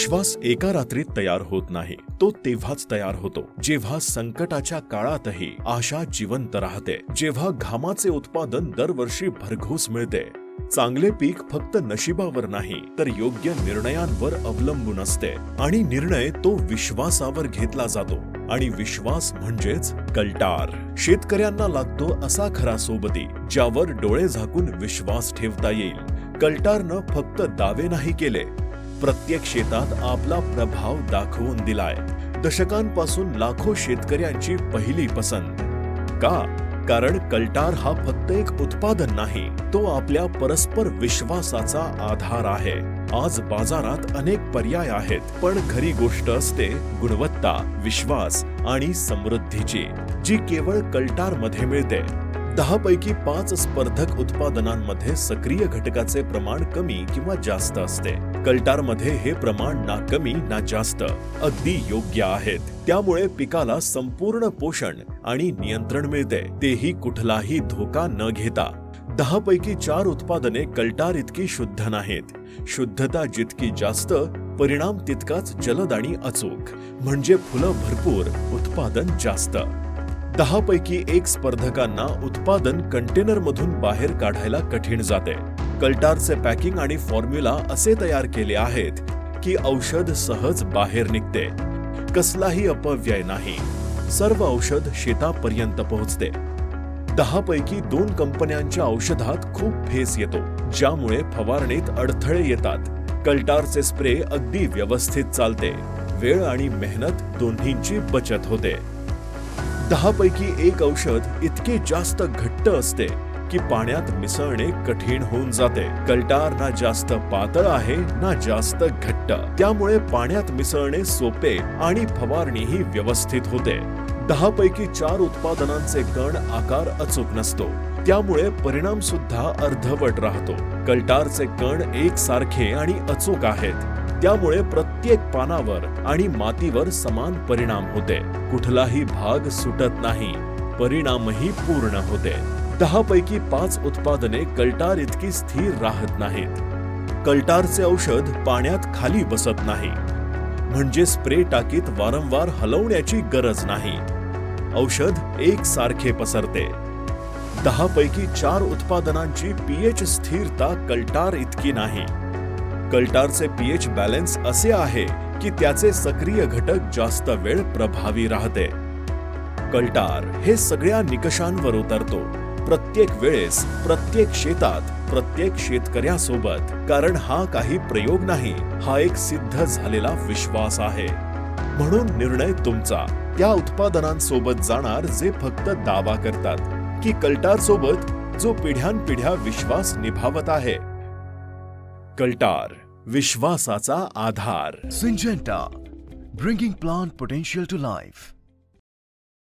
विश्वास एका रात्रीत तयार होत नाही तो तेव्हाच तयार होतो जेव्हा संकटाच्या काळातही आशा जिवंत राहते जेव्हा घामाचे उत्पादन दरवर्षी भरघोस मिळते. चांगले पीक फक्त नशिबावर नाही तर योग्य निर्णयांवर अवलंबून असते आणि निर्णय तो विश्वासावर घेतला जातो आणि विश्वास म्हणजेच कल्टार. शेतकऱ्यांना लागतो असा खरा सोबती ज्यावर डोळे झाकून विश्वास ठेवता येईल. कल्टारनं फक्त दावे नाही केले प्रत्येक शेतात आपला प्रभाव दाखवून दिलाय. दशकांपासून लाखो शेतकऱ्यांची पहिली पसंत. का? कारण कल्टार हा फक्त एक उत्पादन नाही तो आपल्या परस्पर विश्वासाचा आधार आहे. आज बाजारात अनेक पर्याय आहेत पण खरी गोष्ट असते गुणवत्ता विश्वास आणि समृद्धीची जी केवळ कल्टारमध्ये मिळते. दहा पैकी पाच स्पर्धक उत्पादनांमध्ये सक्रिय घटकाचे प्रमाण कमी किंवा जास्त असते. कल्टारमध्ये हे प्रमाण ना कमी ना जास्त अगदी योग्य आहेत. त्यामुळे पिकाला संपूर्ण पोषण आणि नियंत्रण मिळते. तेही कुठलाही धोका न घेता. दहा पैकी चार उत्पादने कल्टार इतकी शुद्ध नाहीत. शुद्धता जितकी जास्त परिणाम तितकाच जलद आणि अचूक. म्हणजे फुलं भरपूर उत्पादन जास्त. दहा पैकी एक स्पर्धकांना उत्पादन कंटेनर मधून बाहेर काढायला कठीण जाते. कल्टारचे पॅकिंग आणि फॉर्म्युला असे तयार केले आहेत की औषध सहज बाहेर निघते. कसलाही अपव्यय नाही. सर्व औषध शेतापर्यंत पोहोचते. दहा पैकी दोन कंपन्यांच्या औषधात खूप फेस येतो ज्यामुळे फवारणीत अडथळे येतात. कल्टारचे स्प्रे अगदी व्यवस्थित चालते. वेळ आणि मेहनत दोन्हींची बचत होते. दहा पैकी एक औषध इतके जास्त घट्ट असते की पाण्यात मिसळणे कठीण होऊन जाते. कल्टार ना जास्त पातळ आहे ना जास्त घट्ट. त्यामुळे पाण्यात मिसळणे सोपे आणि फवारणीही व्यवस्थित होते. दहा पैकी चार उत्पादनांचे कण आकार अचूक नसतो. त्यामुळे परिणाम सुद्धा अर्धवट राहतो. कल्टारचे कण एकसारखे आणि अचूक आहेत. त्यामुळे प्रत्येक पानावर आणि मातीवर समान परिणाम होते. कुठलाही भाग सुटत नाही. परिणामही पूर्ण होते. दहा पैकी पाच उत्पादने कल्टार इतकी स्थिर राहत नाहीत. कल्टारचे औषध पाण्यात खाली बसत नाही. म्हणजे स्प्रे टाकीत वारंवार हलवण्याची गरज नाही. औषध एकसारखे पसरते. दहा पैकी चार उत्पादनांची पीएच स्थिरता कल्टार इतकी नाही. कल्टारचे पीएच बॅलन्स असे आहे की त्याचे सक्रिय घटक जास्त वेळ प्रभावी राहते. कल्टार हे सगळ्या निकषांवर उतरतो. प्रत्येक वेळेस प्रत्येक शेतात प्रत्येक शेतकऱ्यासोबत कारण हा काही प्रयोग नाही हा एक सिद्ध झालेला विश्वास आहे. म्हणून निर्णय तुमचा. त्या उत्पादनांसोबत जाणार जे फक्त दावा करतात. की कल्टार सोबत जो पिढ्यानपिढ्या विश्वास निभावत आहे. कल्टार विश्वासाचा आधार. Syngenta bringing plant potential to life